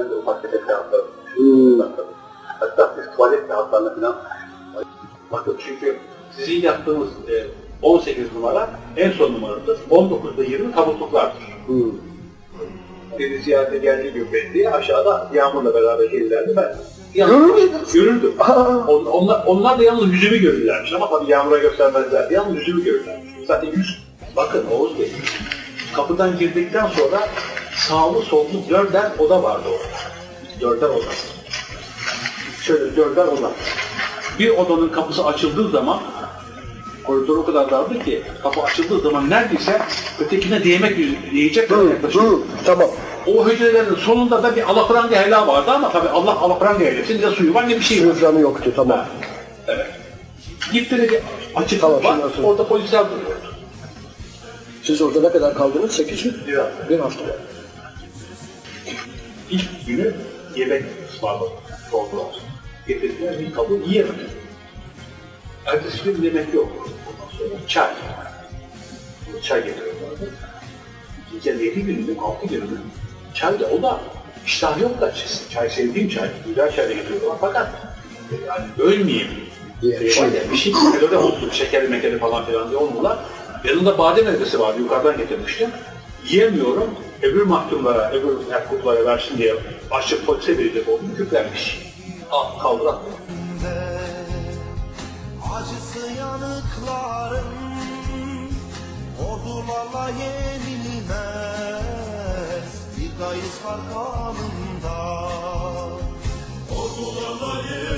Ben de ufak tefek seanslar. Hmm. Hatta biz tuvalet seanslarına falan Bakın çünkü sizin yaptığınız e, 18 numara en son numaradır. 19'da 20 kabutluklardır. Hmm. Beni ziyarete geldiği gün belli aşağıda yağmurla beraber gelirlerdi ben. Görür müydün? Görürdüm. On, onlar, onlar da yalnız yüzümü görürlermiş ama tabii yağmura göstermezlerdi. Yalnız yüzümü görürlermiş. Zaten yüz, bakın Oğuz Bey, kapıdan girdikten sonra sağlı sollu dörder oda vardı orada. Dörder oda. Şöyle dörder oda. Bir odanın kapısı açıldığı zaman koridor o kadar dardı ki kapı açıldığı zaman neredeyse ötekine değmek diyecek kadar yaklaşıyor. Tamam. O hücrelerin sonunda da bir alafranga helal vardı ama tabii Allah alafranga eylesin ne suyu var ne bir şey var. Hücranı yoktu tamam. Evet. Gittiğinde bir açıklık Tamam, var, orada polisler duruyordu. Siz orada ne kadar kaldınız? 8 gün? Bir hafta. Bir hafta. İlk günü yemek ısmarladı. Sordular. Getirdiler bir kabı yiyemedim. Ertesi gün yemek yok. Ondan sonra çay. Çay getiriyorlardı. İkinci yedi gününün, altı gününün çay da o da iştah yok da. Çay sevdiğim çay. Güzel çay da getiriyorlar fakat yani ölmeyeyim Diye şey bir şey öyle olsun, şekeri mekeri falan filan diye olmuyorlar. Yanında badem ezmesi vardı, yukarıdan getirmiştim. Yiyemiyorum, öbür mahkumlara, öbür yakuplara versin diye açıp polise verecek oldum, küflenmiş. Al, kaldır at. Acısı yanıkların Ordularla yenilmez Bir gayız var kanında Ordularla yenilmez